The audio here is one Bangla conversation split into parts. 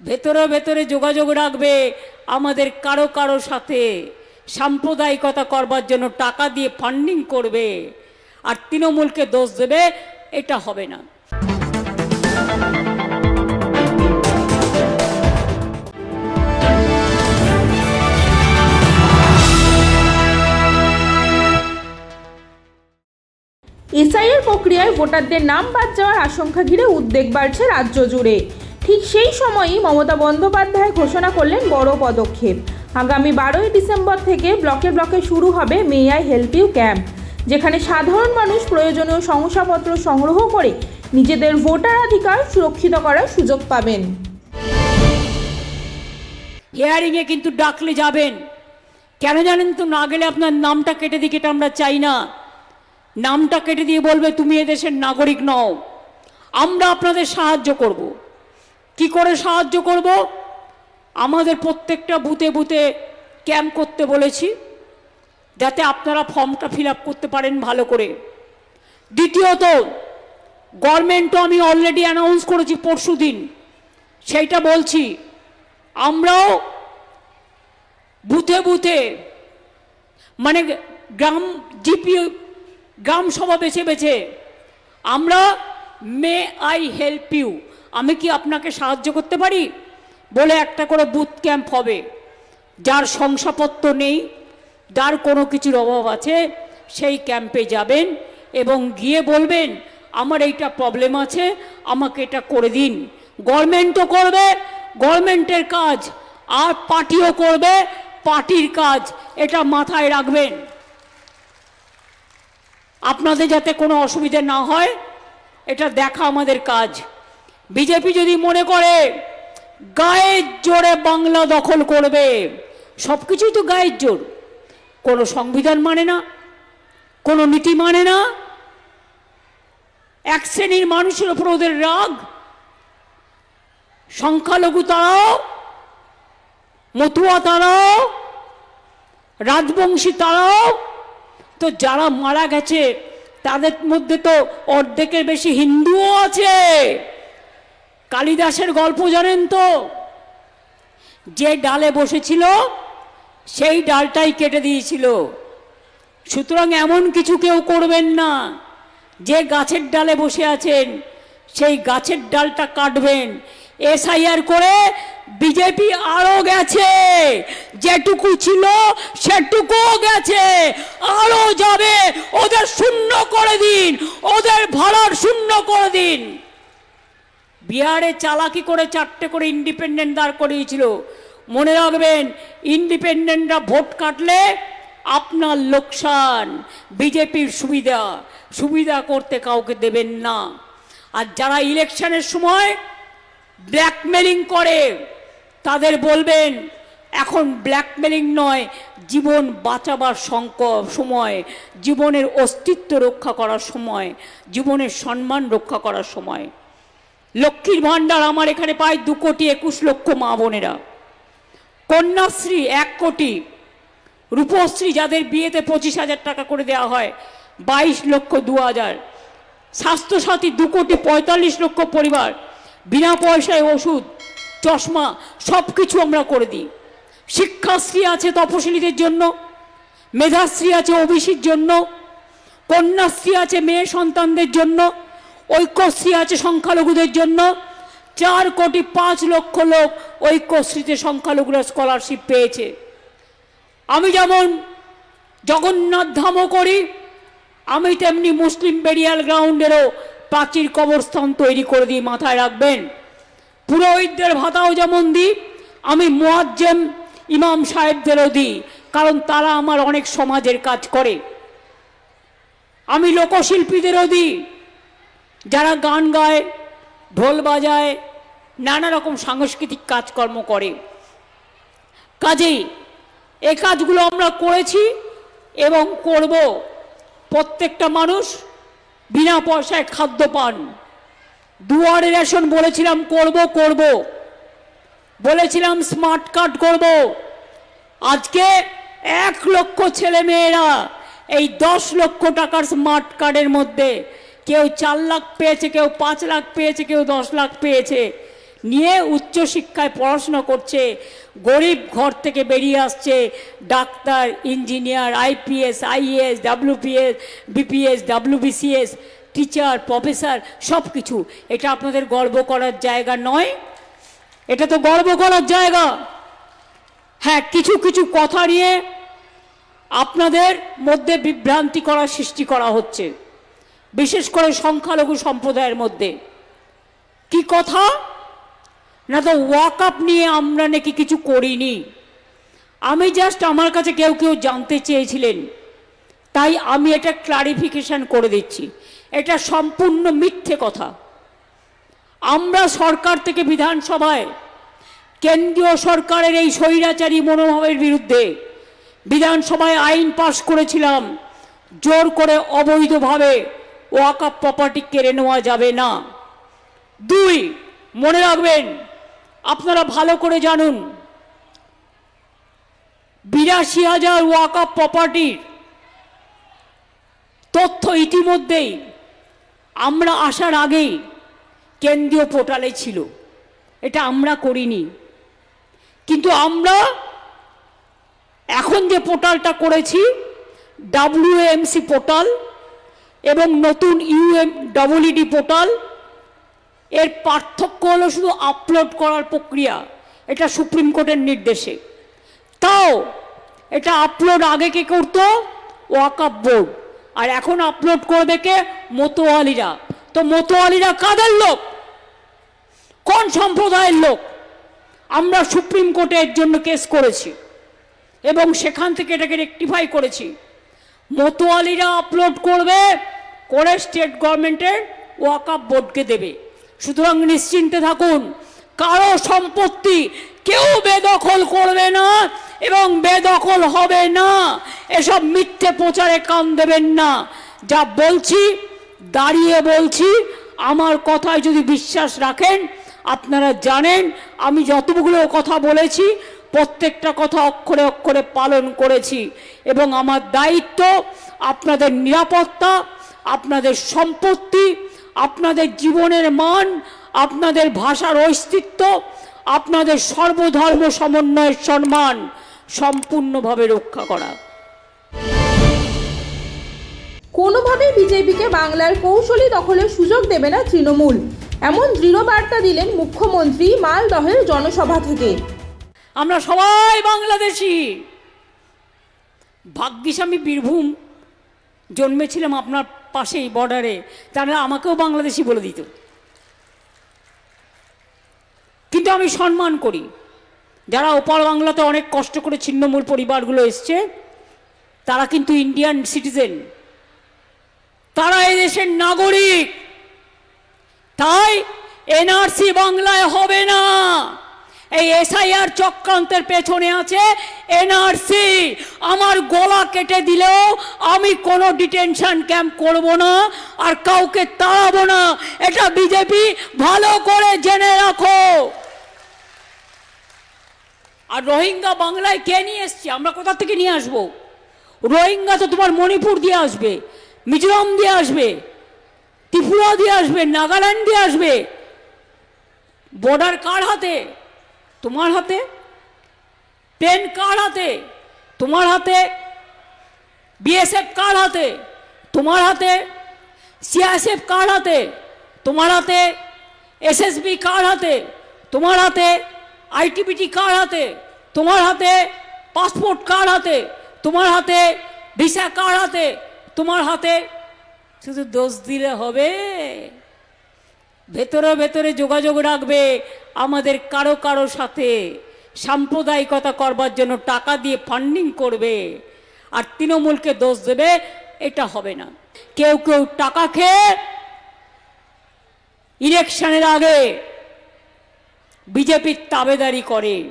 ভেতরে ভেতরে যোগাযোগ রাখবে। আমাদের কারও কারও সাথে সাম্প্রদায়িকতা করবার জন্য টাকা দিয়ে ফান্ডিং করবে। আর তৃণমূলকে দোষ দেবে, এটা হবে না। এসআইয়ের প্রক্রিয়ায় ভোটারদের নাম বাদ যাওয়ার আশঙ্কা ঘিরে উদ্বেগ বাড়ছে রাজ্য জুড়ে। ঠিক সেই সময়ই মমতা বন্দ্যোপাধ্যায় ঘোষণা করলেন বড় পদক্ষেপ। আগামী বারোই ডিসেম্বর থেকে ব্লকে ব্লকে শুরু হবে may I help you camp, যেখানে সাধারণ মানুষ প্রয়োজনীয় শংসাপত্র সংগ্রহ করে নিজেদের ভোটাধিকার সুরক্ষিত করার সুযোগ পাবেন। হিয়ারিংয়ে কিন্তু ডাকলে যাবেন। কেন জানেন তো, না গেলে আপনার নামটা কেটে দিকে আমরা চাই না। নামটা কেটে দিয়ে বলবে, তুমি এদেশের নাগরিক নও। আমরা আপনাদের সাহায্য করব। কি করে সাহায্য করব? আমাদের প্রত্যেকটা বুথে বুথে ক্যাম্প করতে বলেছি, যাতে আপনারা ফর্মটা ফিল করতে পারেন ভালো করে। দ্বিতীয়ত গভর্নমেন্টও আমি অলরেডি অ্যানাউন্স করেছি পরশু দিন। সেইটা বলছি, আমরাও বুথে বুথে মানে গ্রাম জিপি, গ্রাম সভা বেছে বেছে, আমরা মে আই হেল্প ইউ আমি কি আপনাকে সাহায্য করতে পারি? বলে একটা করে বুথ ক্যাম্প হবে। যার শংসাপত্র নেই, যার কোনো কিছুর অভাব আছে, সেই ক্যাম্পে যাবেন এবং গিয়ে বলবেন, আমার এইটা প্রবলেম আছে, আমাকে এটা করে দিন। গভর্নমেন্টও করবে গভর্নমেন্টের কাজ। আর পার্টিও করবে, পার্টির কাজ। এটা মাথায় রাখবেন। আপনাদের যাতে কোনো অসুবিধে না হয়, এটা দেখা আমাদের কাজ। বিজেপি যদি মনে করে গায়ের জোরে বাংলা দখল করবে সব কিছুই তো গায়ের জোর। কোনো সংবিধান মানে না, কোনো নীতি মানে না। এক শ্রেণির মানুষের ওপর ওদের রাগ, সংখ্যালঘু তারাও, মতুয়া তারাও, রাজবংশী তারাও, তো যারা মারা গেছে, তাদের মধ্যে তো অর্ধেকের বেশি হিন্দুও আছে। কালিদাসের গল্প জানেন তো? যে ডালে বসেছিল, সেই ডালটাই কেটে দিয়েছিল। সুতরাং এমন কিছু কেউ করবেন না। যে গাছের ডালে বসে আছেন, সেই গাছের ডালটা কাটবেন। এসআইআর করে বিজেপি আরও গেছে। যেটুকু ছিল, সেটুকুও গেছে। আরও যাবে, ওদের শূন্য করে দিন, ওদের ভাড়ার শূন্য করে দিন। বিহারে চালাকি করে চারটে করে ইন্ডিপেন্ডেন্ট দাঁড় করিয়েছিল। মনে রাখবেন ইন্ডিপেন্ডেন্টরা ভোট কাটলে আপনার লোকসান, বিজেপির সুবিধা সুবিধা করতে কাউকে দেবেন না। আর যারা ইলেকশনের সময় ব্ল্যাকমেলিং করে, তাদের বলবেন, এখন ব্ল্যাকমেলিং নয়, জীবন বাঁচাবার সংক, সময়, জীবনের অস্তিত্ব রক্ষা করার সময়, জীবনের সম্মান রক্ষা করার সময়। লক্ষ্মীর ভাণ্ডার আমার এখানে পায় দু কোটি একুশ লক্ষ মা বোনেরা। কন্যাশ্রী এক কোটি, রূপশ্রী যাদের বিয়েতে পঁচিশ হাজার টাকা করে দেওয়া হয়, বাইশ লক্ষ দু হাজার। স্বাস্থ্যসাথী দু কোটি পঁয়তাল্লিশ লক্ষ পরিবার, বিনা পয়সায় ওষুধ, চশমা সব কিছু আমরা করে দিই। শিক্ষাশ্রী আছে তপশিলীদের জন্য, মেধাশ্রী আছে ওবিসির জন্য, কন্যাশ্রী আছে মেয়ে সন্তানদের জন্য ঐক্যশ্রী আছে সংখ্যালঘুদের জন্য। চার কোটি পাঁচ লক্ষ লোক ঐক্যশ্রীতে সংখ্যালঘুরা স্কলারশিপ পেয়েছে। আমি যেমন জগন্নাথ ধামও করি, আমি তেমনি মুসলিম বেরিয়াল গ্রাউন্ডেরও প্রাচীর কবরস্থান তৈরি করে দিই মাথায় রাখবেন। পুরোহিতদের ভাতাও যেমন দিই, আমি মোয়াজ্জেম ইমাম সাহেবদেরও দিই, কারণ তারা আমার অনেক সমাজের কাজ করে। আমি লোকশিল্পীদেরও দিই যারা গান গায়, ঢোল বাজায়, নানা রকম সাংস্কৃতিক কাজকর্ম করে। কাজেই এ কাজগুলো আমরা করেছি এবং করব। প্রত্যেকটা মানুষ বিনা পয়সায় খাদ্য পান। দুয়ারে রেশন বলেছিলাম, করব করব। বলেছিলাম, স্মার্ট কার্ড করব। আজকে এক লক্ষ ছেলে মেয়েরা এই দশ লক্ষ টাকার স্মার্ট কার্ডের মধ্যে কেউ চার লাখ পেয়েছে, কেউ পাঁচ লাখ পেয়েছে, কেউ দশ লাখ পেয়েছে। নিয়ে উচ্চশিক্ষায় পড়াশোনা করছে, গরিব ঘর থেকে বেরিয়ে আসছে, doctor, engineer, IPS IAS WPS, BPS, WBCS, teacher, professor সব কিছু এটা আপনাদের গর্ব করার জায়গা নয়। এটা তো গর্ব করার জায়গা। হ্যাঁ কিছু কিছু কথা নিয়ে আপনাদের মধ্যে বিভ্রান্তি করার সৃষ্টি করা হচ্ছে। বিশেষ করে সংখ্যালঘু সম্প্রদায়ের মধ্যে। কি কথা? না তো ওয়াক আপ নিয়ে আমরা নাকি কিছু করিনি। আমি জাস্ট আমার কাছে কেউ কেউ জানতে চেয়েছিলেন। তাই আমি এটা ক্লারিফিকেশন করে দিচ্ছি। এটা সম্পূর্ণ মিথ্যে কথা। আমরা সরকার থেকে বিধানসভায়, কেন্দ্রীয় সরকারের এই স্বৈরাচারী মনোভাবের বিরুদ্ধে বিধানসভায় আইন পাশ করেছিলাম, জোর করে অবৈধভাবে ওয়াকাপ প্রপার্টি কেড়ে নেওয়া যাবে না। দুই, মনে রাখবেন, আপনারা ভালো করে জানুন, বিরাশি হাজার ওয়াকাপ প্রপার্টির তথ্য ইতিমধ্যেই আমরা আসার আগেই কেন্দ্রীয় পোর্টালে ছিল। এটা আমরা করিনি। কিন্তু আমরা এখন যে পোর্টালটা করেছি ডাব্লিউএমসি পোর্টাল এবং নতুন ইউএম ডবলইডি পোর্টাল এর পার্থক্য হলো শুধু আপলোড করার প্রক্রিয়া, এটা সুপ্রিম কোর্টের নির্দেশে। তাও, এটা আপলোড আগে কে করতো? ওয়াকাপ বোর্ড আর এখন আপলোড করে দেখে মতোয়ালিরা। তো মতোয়ালিরা কাদের লোক? কোন সম্প্রদায়ের লোক? আমরা সুপ্রিম কোর্টে এর জন্য কেস করেছি। এবং সেখান থেকে এটাকে রেকটিফাই করেছি। মতোয়ালিরা আপলোড করবে, করে স্টেট গভর্নমেন্টের ওয়াকাপ বোর্ডকে দেবে। সুতরাং নিশ্চিন্তে থাকুন, কারও সম্পত্তি কেউ বেদখল করবে না এবং বেদখল হবে না। এসব মিথ্যে প্রচারে কান দেবেন না। যা বলছি, দাঁড়িয়ে বলছি, আমার কথায় যদি বিশ্বাস রাখেন, আপনারা জানেন, আমি যতগুলো কথা বলেছি প্রত্যেকটা কথা অক্ষরে অক্ষরে পালন করেছি এবং আমার দায়িত্ব আপনাদের নিরাপত্তা, আপনাদের সম্পত্তি, আপনাদের জীবনের মান, আপনাদের ভাষার অস্তিত্ব, আপনাদের সর্বধর্ম সমন্বয়ের সম্মান সম্পূর্ণভাবে রক্ষা করা। কোনোভাবেই বিজেপিকে বাংলার কৌশলী দখলের সুযোগ দেবে না তৃণমূল। এমন দৃঢ় বার্তা দিলেন মুখ্যমন্ত্রী মালদহের জনসভা থেকে। আমরা সবাই বাংলাদেশি। ভাগ্যিস আমি বীরভূম জন্মেছিলাম আপনার পাশেই, বর্ডারে। তারা আমাকেও বাংলাদেশি বলে দিত। কিন্তু আমি সম্মান করি। যারা ওপার বাংলাতে অনেক কষ্ট করে ছিন্নমূল পরিবারগুলো এসছে, তারা কিন্তু ইন্ডিয়ান সিটিজেন তারা এদেশের নাগরিক। তাই এনআরসি বাংলায় হবে এই এসআইআর চক্রান্তের পেছনে আছে এনআরসি। আমার গলা কেটে দিলেও আমি কোনো ডিটেনশন ক্যাম্প করব না আর কাউকে তাড়াবো না। এটা বিজেপি ভালো করে জেনে রাখো। আর রোহিঙ্গা বাংলায় কে নিয়ে এসছে? আমরা কোথা থেকে নিয়ে আসব? রোহিঙ্গা তো তোমার মণিপুর দিয়ে আসবে, মিজোরাম দিয়ে আসবে, ত্রিপুরা দিয়ে আসবে, নাগাল্যান্ড দিয়ে আসবে। বর্ডার কার হাতে? তোমার হাতে? পেন কার হাতে? তোমার হাতে? বিএসএফ কার হাতে? তোমার হাতে? সিআইএসএফ কার হাতে? তোমার হাতে? এসএসবি কার হাতে? তোমার হাতে? আইটিবিটি কার হাতে? তোমার হাতে? পাসপোর্ট কার হাতে? তোমার হাতে? ভিসা কার হাতে? তোমার হাতে? শুধু দোষ দিলে হবে। ভেতরে ভেতরে যোগাযোগ রাখবে। আমাদের কারও কারও সাথে সাম্প্রদায়িকতা করবার জন্য টাকা দিয়ে ফান্ডিং করবে। আর তৃণমূলকে দোষ দেবে, এটা হবে না। কেউ কেউ টাকা খেয়ে ইলেকশনের আগে বিজেপির তাবেদারি করে।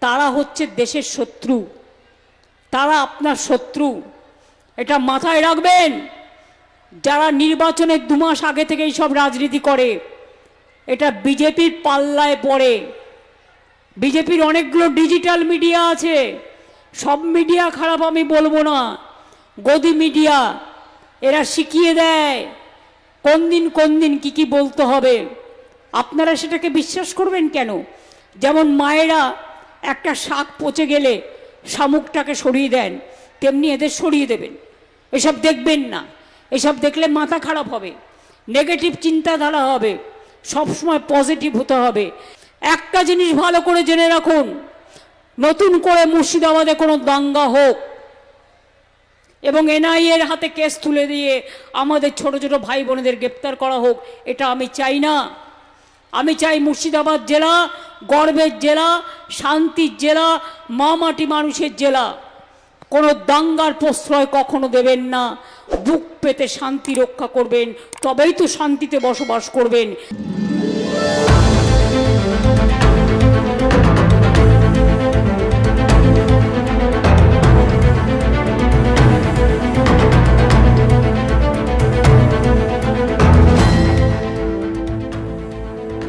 তারা হচ্ছে দেশের শত্রু। তারা আপনার শত্রু। এটা মাথায় রাখবেন। যারা নির্বাচনের দু মাস আগে থেকেই সব রাজনীতি করে, এটা বিজেপির পাল্লায় পড়ে। বিজেপির অনেকগুলো ডিজিটাল মিডিয়া আছে, সব মিডিয়া খারাপ আমি বলব না। গদি মিডিয়া এরা শিখিয়ে দেয় কোন দিন কোন দিন কী কী বলতে হবে। আপনারা সেটাকে বিশ্বাস করবেন কেন? যেমন মায়েরা একটা শাক পচে গেলে শামুকটাকে সরিয়ে দেন, তেমনি এদের সরিয়ে দেবেন। এসব দেখবেন না। এসব দেখলে মাথা খারাপ হবে নেগেটিভ চিন্তাধারা হবে, সবসময় পজিটিভ হতে হবে। একটা জিনিস ভালো করে জেনে রাখুন, নতুন করে মুর্শিদাবাদে কোনো দাঙ্গা হোক, এবং এনআইএর হাতে কেস তুলে দিয়ে আমাদের ছোট ছোট ভাই বোনেদের গ্রেপ্তার করা হোক, এটা আমি চাই না। আমি চাই মুর্শিদাবাদ জেলা, গর্বের জেলা, শান্তির জেলা, মা মাটি মানুষের জেলা। কোনো দাঙ্গার প্রশ্রয় কখনো দেবেন না। বুক পেতে শান্তি রক্ষা করবেন তবেই তো শান্তিতে বসবাস করবেন।